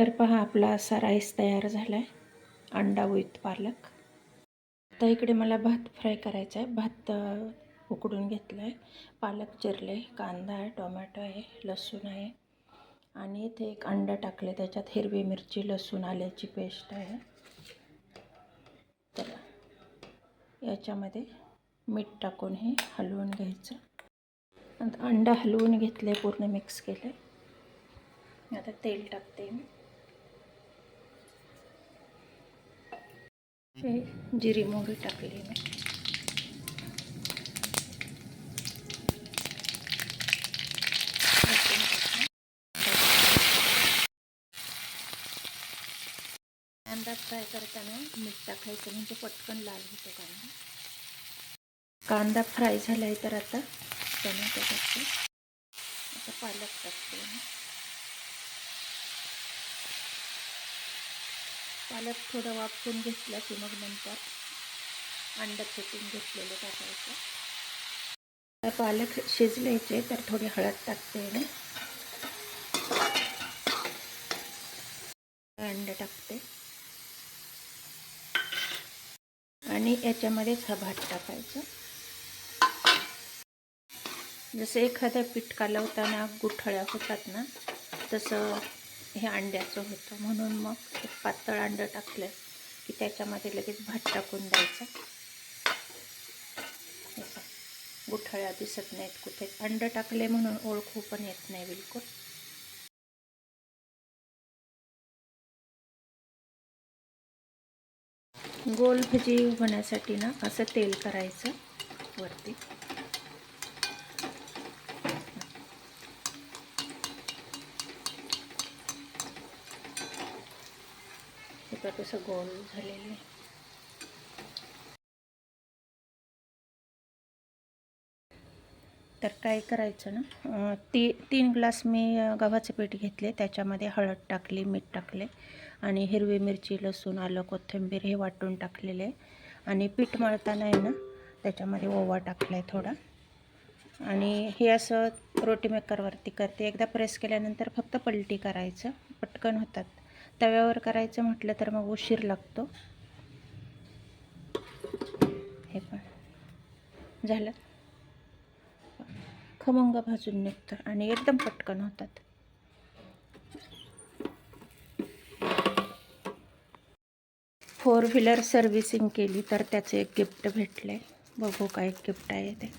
तर पहा आपला असा राईस तयार झाला आहे अंडा विथ पालक. तर इकडे मला भात फ्राय करायचा आहे भात उकडून घेतला आहे पालक चिरले कांदा आहे टोमॅटो आहे लसूण आहे. आणि इथे एक अंडा टाकले त्याच्यात हिरवी मिरची लसूण आल्याची पेस्ट आहे. तर याच्यामध्ये मीठ टाकून हे हलवून घ्यायचं. अंडा हलवून घेतले पूर्ण मिक्स केले आता तेल टाकते मी. जिरी मोहरी टाकली मी. कांदा फ्राय करताना मीठ टाकायचं म्हणजे पटकन लाल होतो कांदा कांदा फ्राय झाला आहे तर आता टोमॅटो टाकते आता पालक टाकते. पालक थोडं वाफवून घेतलं की मग नंतर अंड फेटून घेतलेलं टाकायचं. पालक शिजल्याचे तर थोडी हळद टाकते मी. अंड टाकते. आणि याच्यामध्येच हा भात टाकायचा. जसं एखादं पीठ कालवताना गुठळ्या होतात ना तसं हे अंड्याचं होतं. म्हणून मग एक पातळ अंडं टाकलं की त्याच्यामध्ये लगेच भात टाकून द्यायचा. गुठळ्या दिसत नाहीत कुठे. अंडं टाकले म्हणून ओळखू पण येत नाही बिलकुल. गोल भजी होण्यासाठी ना असं तेल करायचं वरती. हे कसं गोल झालेलं आहे. तर काय करायचं ना? ती तीन ग्लास मी गव्हाचं पीठ घेतले. त्याच्यामध्ये हळद टाकली मीठ टाकले आणि हिरवी मिरची लसूण आलं कोथिंबीर हे वाटून टाकलेले. आणि पीठ मळताना आहे ना त्याच्यामध्ये ओवा टाकला आहे थोडा. आणि हे असं रोटी मेकरवरती करते. एकदा प्रेस केल्यानंतर फक्त पलटी करायचं. पटकन होतात. तव्यावर करायचं म्हटलं तर मग उशीर लागतो. हे पण. झालं? खमंग भाजून निघतं आणि एकदम पटकन होतात. फोर व्हीलर सर्व्हिसिंग केली तर त्याचं एक गिफ्ट भेटलं आहे बघू काय गिफ्ट आहे ते.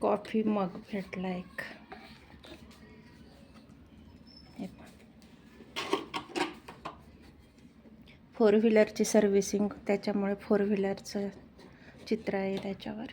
कॉफी मग भेटला एक. हे फोर व्हीलरची सर्व्हिसिंग त्याच्यामुळे फोर व्हीलरचं चित्र आहे त्याच्यावर.